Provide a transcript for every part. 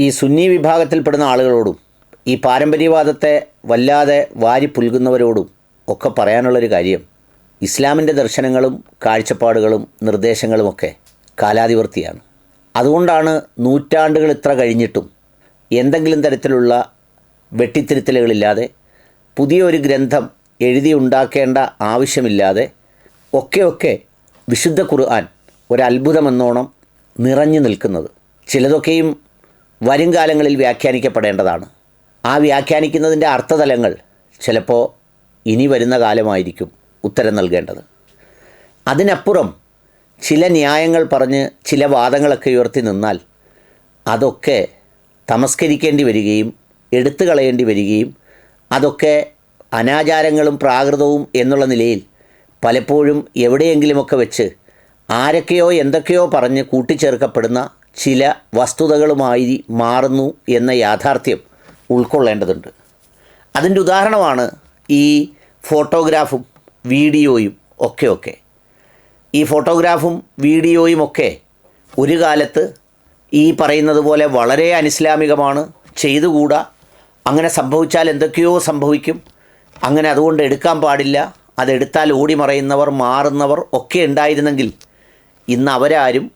ഈ സുന്നി വിഭാഗത്തിൽപ്പെടുന്ന ആളുകളോടും ഈ പാരമ്പര്യവാദത്തെ വല്ലാതെ വാരി പുൽകുന്നവരോടും ഒക്കെ പറയാനുള്ളൊരു കാര്യം ഇസ്ലാമിന്റെ ദർശനങ്ങളും കാഴ്ചപ്പാടുകളും നിർദ്ദേശങ്ങളുമൊക്കെ കാലാതിവർത്തിയാണ് അതുകൊണ്ടാണ് നൂറ്റാണ്ടുകൾ ഇത്ര കഴിഞ്ഞിട്ടും എന്തെങ്കിലും തരത്തിലുള്ള വെട്ടിത്തിരുത്തലുകളില്ലാതെ പുതിയൊരു ഗ്രന്ഥം എഴുതി ഉണ്ടാക്കേണ്ട ആവശ്യമില്ലാതെ ഒക്കെയൊക്കെ ഒക്കെ വിശുദ്ധ ഖുർആൻ ഒരത്ഭുതമെന്നോണം നിറഞ്ഞു നിൽക്കുന്നത്. ചിലതൊക്കെയും വരും കാലങ്ങളിൽ വ്യാഖ്യാനിക്കപ്പെടേണ്ടതാണ്. ആ വ്യാഖ്യാനിക്കുന്നതിന്റെ അർത്ഥതലങ്ങൾ ചിലപ്പോൾ ഇനി വരുന്ന കാലമായിരിക്കും ഉത്തരം നൽകേണ്ടത്. അതിനപ്പുറം ചില ന്യായങ്ങൾ പറഞ്ഞ് ചില വാദങ്ങളൊക്കെ ഉയർത്തി നിന്നാൽ അതൊക്കെ തമസ്കരിക്കേണ്ടി വരികയും എടുത്തു കളയേണ്ടി വരികയും അതൊക്കെ അനാചാരങ്ങളും പ്രാകൃതവും എന്നുള്ള നിലയിൽ പലപ്പോഴും എവിടെയെങ്കിലുമൊക്കെ വെച്ച് ആരൊക്കെയോ എന്തൊക്കെയോ പറഞ്ഞ് കൂട്ടിച്ചേർക്കപ്പെടുന്ന ചില വസ്തുതകളുമായി മാറുന്നു എന്ന യാഥാർത്ഥ്യം ഉൾക്കൊള്ളേണ്ടതുണ്ട്. അതിന്റെ ഉദാഹരണമാണ് ഈ ഫോട്ടോഗ്രാഫും വീഡിയോയും ഒക്കെ ഒക്കെ ഈ ഫോട്ടോഗ്രാഫും വീഡിയോയും ഒക്കെ ഒരു കാലത്ത് ഈ പറയുന്നത് പോലെ വളരെ അനിസ്ലാമികമാണ് ചെയ്തുകൂടാ അങ്ങനെ സംഭവിച്ചാൽ എന്തൊക്കെയോ സംഭവിക്കും അങ്ങനെ അതുകൊണ്ട് എടുക്കാൻ പാടില്ല അതെടുത്താൽ ഓടി മറയുന്നവർ മാറുന്നവർ ഒക്കെ ഉണ്ടായിരുന്നെങ്കിൽ ഇന്ന് അവരാരും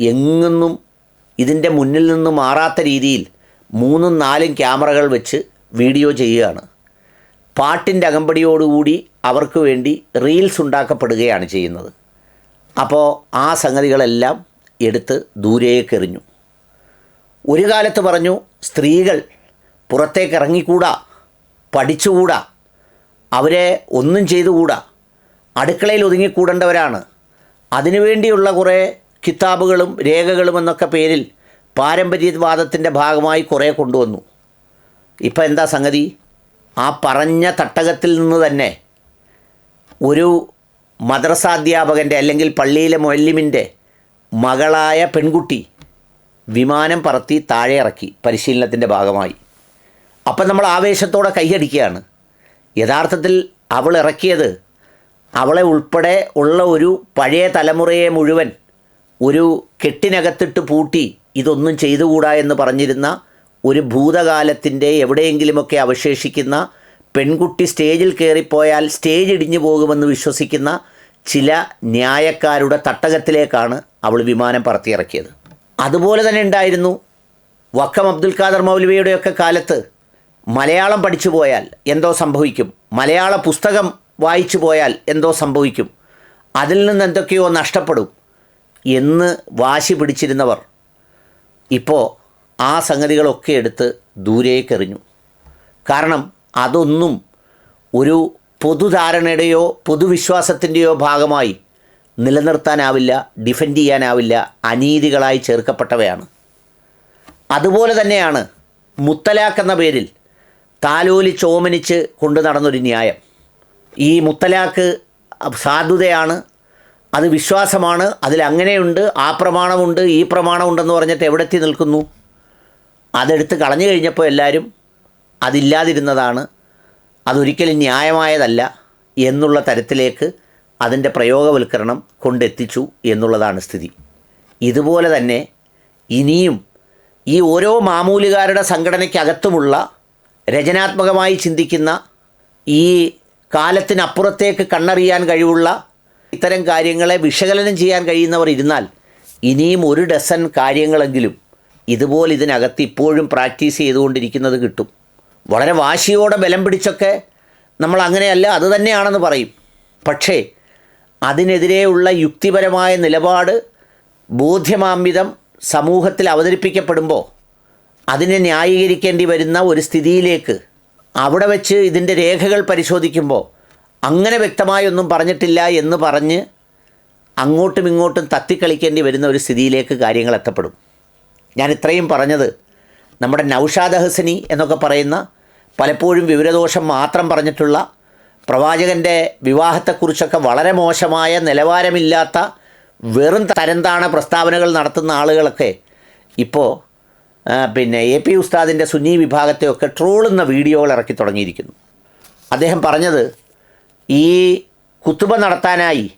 എങ്ങൊന്നും ഇതിന്റെ മുന്നിൽ നിന്ന് മാറാത്ത രീതിയിൽ മൂന്നും നാലും ക്യാമറകൾ വെച്ച് വീഡിയോ ചെയ്യുകയാണ്. പാട്ടിന്റെ അകമ്പടിയോടുകൂടി അവർക്ക് വേണ്ടി റീൽസ് ഉണ്ടാക്കപ്പെടുകയാണ് ചെയ്യുന്നത്. അപ്പോൾ ആ സംഗതികളെല്ലാം എടുത്ത് ദൂരേക്കെറിഞ്ഞു ഒരു കാലത്ത് പറഞ്ഞു സ്ത്രീകൾ പുറത്തേക്ക് ഇറങ്ങിക്കൂടാ പഠിച്ചുകൂടാ അവരെ ഒന്നും ചെയ്തുകൂടാ അടുക്കളയിൽ ഒതുങ്ങിക്കൂടേണ്ടവരാണ്. അതിനുവേണ്ടിയുള്ള കുറേ കിതാബുകളും രേഖകളും എന്നൊക്കെ പേരിൽ പാരമ്പര്യവാദത്തിന്റെ ഭാഗമായി കുറേ കൊണ്ടുവന്നു. ഇപ്പം എന്താ സംഗതി? ആ പറഞ്ഞ തട്ടകത്തിൽ നിന്ന് തന്നെ ഒരു മദ്രസാധ്യാപകന്റെ അല്ലെങ്കിൽ പള്ളിയിലെ മൊല്ലിമിന്റെ മകളായ പെൺകുട്ടി വിമാനം പറത്തി താഴെ ഇറക്കി പരിശീലനത്തിന്റെ ഭാഗമായി. അപ്പം നമ്മൾ ആവേശത്തോടെ കൈയടിക്കുകയാണ് യഥാർത്ഥത്തിൽ അവൾ ഇറക്കിയത് അവളെ ഉൾപ്പെടെ ഉള്ള ഒരു പഴയ തലമുറയെ മുഴുവൻ ഒരു കെട്ടിനകത്തിട്ട് പൂട്ടി ഇതൊന്നും ചെയ്തുകൂടാ എന്ന് പറഞ്ഞിരുന്ന ഒരു ഭൂതകാലത്തിന്റെ എവിടെയെങ്കിലുമൊക്കെ അവശേഷിക്കുന്ന പെൺകുട്ടി സ്റ്റേജിൽ കയറിപ്പോയാൽ സ്റ്റേജ് ഇടിഞ്ഞു പോകുമെന്ന് വിശ്വസിക്കുന്ന ചില ന്യായക്കാരുടെ തട്ടകത്തിലേക്കാണ് അവൾ വിമാനം പറത്തിയിറക്കിയത്. അതുപോലെ തന്നെ ഉണ്ടായിരുന്നു വക്കം അബ്ദുൽ ഖാദർ മൗലവിയുടെയൊക്കെ കാലത്ത് മലയാളം പഠിച്ചു പോയാൽ എന്തോ സംഭവിക്കും മലയാള പുസ്തകം വായിച്ചു പോയാൽ എന്തോ സംഭവിക്കും അതിൽ നിന്ന് എന്തൊക്കെയോ നഷ്ടപ്പെടും. എന്ന് വാശി പിടിച്ചിരുന്നവർ ഇപ്പോൾ ആ സംഗതികളൊക്കെ എടുത്ത് ദൂരേക്കെറിഞ്ഞു കാരണം അതൊന്നും ഒരു പൊതുധാരണയുടെയോ പൊതുവിശ്വാസത്തിന്റെയോ ഭാഗമായി നിലനിർത്താനാവില്ല ഡിഫെൻഡ് ചെയ്യാനാവില്ല അനീതികളായി ചേർക്കപ്പെട്ടവയാണ്. അതുപോലെ തന്നെയാണ് മുത്തലാഖ് എന്ന പേരിൽ താലോലി ചോമനിച്ച് കൊണ്ടു നടന്നൊരു ന്യായം. ഈ മുത്തലാഖ് സാധുതയാണ് അത് വിശ്വാസമാണ് അതിൽ അങ്ങനെയുണ്ട് ആ പ്രമാണമുണ്ട് ഈ പ്രമാണമുണ്ടെന്ന് പറഞ്ഞിട്ട് എവിടെത്തി നിൽക്കുന്നു? അതെടുത്ത് കളഞ്ഞു കഴിഞ്ഞപ്പോൾ എല്ലാവരും അതില്ലാതിരുന്നതാണ്. അതൊരിക്കലും ന്യായമായതല്ല എന്നുള്ള തരത്തിലേക്ക് അതിന്റെ പ്രയോഗവൽക്കരണം കൊണ്ടെത്തിച്ചു എന്നുള്ളതാണ് സ്ഥിതി. ഇതുപോലെ തന്നെ ഇനിയും ഈ ഓരോ മാമൂലുകാരുടെ സംഘടനയ്ക്കകത്തുമുള്ള രചനാത്മകമായി ചിന്തിക്കുന്ന ഈ കാലത്തിനപ്പുറത്തേക്ക് കണ്ണറിയാൻ കഴിവുള്ള ഇത്തരം കാര്യങ്ങളെ വിശകലനം ചെയ്യാൻ കഴിയുന്നവർ ഇരുന്നാൽ ഇനിയും ഒരു ഡസൻ കാര്യങ്ങളെങ്കിലും ഇതുപോലെ ഇതിനകത്ത് ഇപ്പോഴും പ്രാക്ടീസ് ചെയ്തുകൊണ്ടിരിക്കുന്നത് കിട്ടും. വളരെ വാശിയോടെ ബലം പിടിച്ചൊക്കെ നമ്മൾ അങ്ങനെയല്ല അത് തന്നെയാണെന്ന് പറയും. പക്ഷേ അതിനെതിരെയുള്ള യുക്തിപരമായ നിലപാട് ബോധ്യമാംവിധം സമൂഹത്തിൽ അവതരിപ്പിക്കപ്പെടുമ്പോൾ അതിനെ ന്യായീകരിക്കേണ്ടി വരുന്ന ഒരു സ്ഥിതിയിലേക്ക് അവിടെ വെച്ച് ഇതിന്റെ രേഖകൾ പരിശോധിക്കുമ്പോൾ അങ്ങനെ വ്യക്തമായൊന്നും പറഞ്ഞിട്ടില്ല എന്ന് പറഞ്ഞ് അങ്ങോട്ടും ഇങ്ങോട്ടും തത്തിക്കളിക്കേണ്ടി വരുന്ന ഒരു സ്ഥിതിയിലേക്ക് കാര്യങ്ങൾ എത്തപ്പെടും. ഞാൻ ഇത്രയും പറഞ്ഞത് നമ്മുടെ നൗഷാദ് ഹസനി എന്നൊക്കെ പറയുന്ന പലപ്പോഴും വിവരദോഷം മാത്രം പറഞ്ഞിട്ടുള്ള പ്രവാചകന്റെ വിവാഹത്തെക്കുറിച്ചൊക്കെ വളരെ മോശമായ നിലവാരമില്ലാത്ത വെറും തരംതാണ പ്രസ്താവനകൾ നടത്തുന്ന ആളുകളൊക്കെ ഇപ്പോൾ പിന്നെ എ പി ഉസ്താദിന്റെ സുന്നി വിഭാഗത്തെയൊക്കെ ട്രോളുന്ന വീഡിയോകൾ ഇറക്കി തുടങ്ങിയിരിക്കുന്നു. അദ്ദേഹം പറഞ്ഞത് ഈ കുത്തുബ നടത്താനായി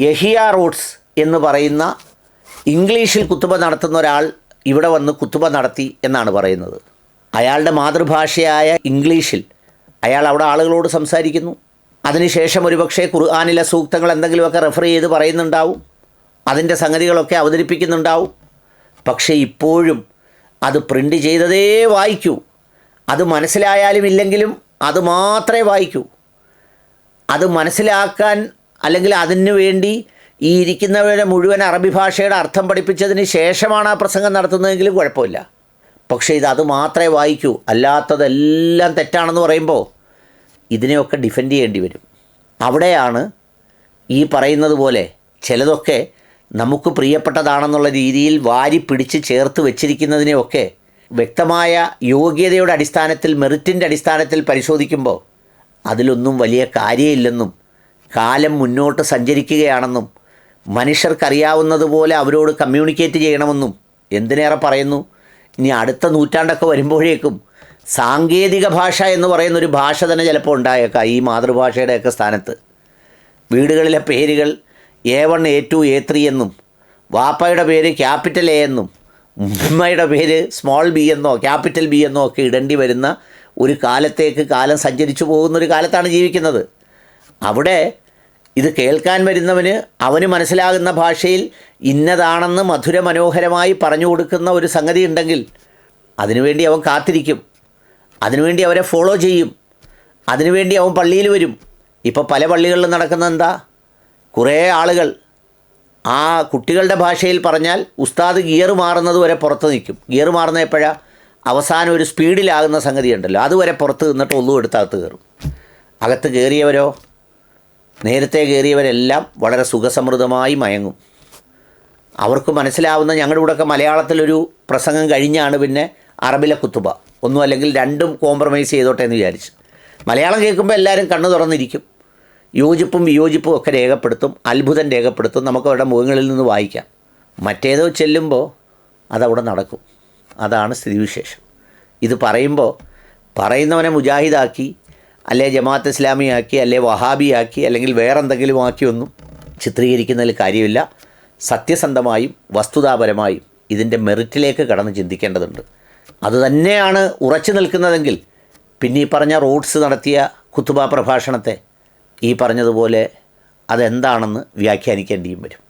യഹിയ റോഡ്സ് എന്ന് പറയുന്ന ഇംഗ്ലീഷിൽ കുത്തുബ നടത്തുന്ന ഒരാൾ ഇവിടെ വന്ന് കുത്തുബ നടത്തി എന്നാണ് പറയുന്നത്. അയാളുടെ മാതൃഭാഷയായ ഇംഗ്ലീഷിൽ അയാൾ അവിടെ ആളുകളോട് സംസാരിക്കുന്നു. അതിനുശേഷം ഒരുപക്ഷെ ഖുർആാനിലെ സൂക്തങ്ങൾ എന്തെങ്കിലുമൊക്കെ റെഫർ ചെയ്ത് പറയുന്നുണ്ടാവും. അതിന്റെ സംഗതികളൊക്കെ അവതരിപ്പിക്കുന്നുണ്ടാവും. പക്ഷേ ഇപ്പോഴും അത് പ്രിന്റ് ചെയ്തതേ വായിക്കൂ. അത് മനസ്സിലായാലും ഇല്ലെങ്കിലും അത് മാത്രമേ വായിക്കൂ. അത് മനസ്സിലാക്കാൻ അല്ലെങ്കിൽ അതിനു വേണ്ടി ഈ ഇരിക്കുന്നവരെ മുഴുവൻ അറബി ഭാഷയുടെ അർത്ഥം പഠിപ്പിച്ചതിന് ശേഷമാണ് ആ പ്രസംഗം നടത്തുന്നതെങ്കിലും കുഴപ്പമില്ല. പക്ഷേ ഇത് അത് മാത്രമേ വായിക്കൂ. അല്ലാത്തതെല്ലാം തെറ്റാണെന്ന് പറയുമ്പോൾ ഇതിനെയൊക്കെ ഡിഫെൻഡ് ചെയ്യേണ്ടി വരും. അവിടെയാണ് ഈ പറയുന്നത് പോലെ ചിലതൊക്കെ നമുക്ക് പ്രിയപ്പെട്ടതാണെന്നുള്ള രീതിയിൽ വാരി പിടിച്ച് ചേർത്ത് വെച്ചിരിക്കുന്നതിനെയൊക്കെ വ്യക്തമായ യോഗ്യതയുടെ അടിസ്ഥാനത്തിൽ മെറിറ്റിന്റെ അടിസ്ഥാനത്തിൽ പരിശോധിക്കുമ്പോൾ അതിലൊന്നും വലിയ കാര്യമില്ലെന്നും കാലം മുന്നോട്ട് സഞ്ചരിക്കുകയാണെന്നും മനുഷ്യർക്കറിയാവുന്നതുപോലെ അവരോട് കമ്മ്യൂണിക്കേറ്റ് ചെയ്യണമെന്നും എന്തിനേറെ പറയുന്നു? ഇനി അടുത്ത നൂറ്റാണ്ടൊക്കെ വരുമ്പോഴേക്കും സാങ്കേതിക ഭാഷ എന്ന് പറയുന്ന ഒരു ഭാഷ തന്നെ ചിലപ്പോൾ ഉണ്ടായേക്കാം ഈ മാതൃഭാഷയുടെയൊക്കെ സ്ഥാനത്ത്. വീടുകളിലെ പേരുകൾ A one A two A three എന്നും വാപ്പയുടെ പേര് ക്യാപിറ്റൽ എ എന്നും ഉമ്മയുടെ പേര് സ്മോൾ ബി എന്നോ ക്യാപിറ്റൽ ബി എന്നോ ഒക്കെ ഇടേണ്ടി വരുന്ന ഒരു കാലത്തേക്ക് കാലം സഞ്ചരിച്ചു പോകുന്ന ഒരു കാലത്താണ് ജീവിക്കുന്നത്. അവിടെ ഇത് കേൾക്കാൻ വരുന്നവന് അവന് മനസ്സിലാകുന്ന ഭാഷയിൽ ഇന്നതാണെന്ന് മധുര മനോഹരമായി പറഞ്ഞു കൊടുക്കുന്ന ഒരു സംഗതി ഉണ്ടെങ്കിൽ അതിനുവേണ്ടി അവൻ കാത്തിരിക്കും. അതിനുവേണ്ടി അവരെ ഫോളോ ചെയ്യും. അതിനുവേണ്ടി അവൻ പള്ളിയിൽ വരും. ഇപ്പോൾ പല പള്ളികളിലും നടക്കുന്ന എന്താ? കുറേ ആളുകൾ ആ കുട്ടികളുടെ ഭാഷയിൽ പറഞ്ഞാൽ ഉസ്താദ് ഗിയർ മാറുന്നത് വരെ പുറത്ത് നിൽക്കും. ഗിയർ മാറുന്ന എപ്പോഴാണ് അവസാനം ഒരു സ്പീഡിലാകുന്ന സംഗതി ഉണ്ടല്ലോ അതുവരെ പുറത്ത് നിന്നിട്ട് ഒന്നും എടുത്ത് അകത്ത് കയറും. അകത്ത് കയറിയവരോ? നേരത്തെ കയറിയവരെല്ലാം വളരെ സുഖസമൃദ്ധമായി മയങ്ങും. അവർക്ക് മനസ്സിലാവുന്ന ഞങ്ങളുടെ ഇവിടെയൊക്കെ മലയാളത്തിലൊരു പ്രസംഗം കഴിഞ്ഞാണ് പിന്നെ അറബിലെ കുത്തുബ. ഒന്നും അല്ലെങ്കിൽ രണ്ടും കോംപ്രമൈസ് ചെയ്തോട്ടെ എന്ന് വിചാരിച്ചു. മലയാളം കേൾക്കുമ്പോൾ എല്ലാവരും കണ്ണു തുറന്നിരിക്കും. യോജിപ്പും വിയോജിപ്പും ഒക്കെ രേഖപ്പെടുത്തും അത്ഭുതം രേഖപ്പെടുത്തും. നമുക്ക് അവരുടെ മുഖങ്ങളിൽ നിന്ന് വായിക്കാം. മറ്റേതോ ചെല്ലുമ്പോൾ അതവിടെ നടക്കും. അതാണ് സ്ഥിതിവിശേഷം. ഇത് പറയുമ്പോൾ പറയുന്നവനെ മുജാഹിദാക്കി അല്ലെ ജമാഅത്ത് ഇസ്ലാമിയാക്കി അല്ലെ വഹാബിയാക്കി അല്ലെങ്കിൽ വേറെ എന്തെങ്കിലും ആക്കിയൊന്നും ചിത്രീകരിക്കുന്നതിൽ കാര്യമില്ല. സത്യസന്ധമായും വസ്തുതാപരമായും ഇതിന്റെ മെറിറ്റിലേക്ക് കടന്ന് ചിന്തിക്കേണ്ടതുണ്ട്. അതുതന്നെയാണ് ഉറച്ചു നിൽക്കുന്നതെങ്കിൽ പിന്നെ ഈ പറഞ്ഞ റോഡ്സ് നടത്തിയ കുത്തുബ പ്രഭാഷണത്തെ ഈ പറഞ്ഞതുപോലെ അതെന്താണെന്ന് വ്യാഖ്യാനിക്കേണ്ടിയും വരും.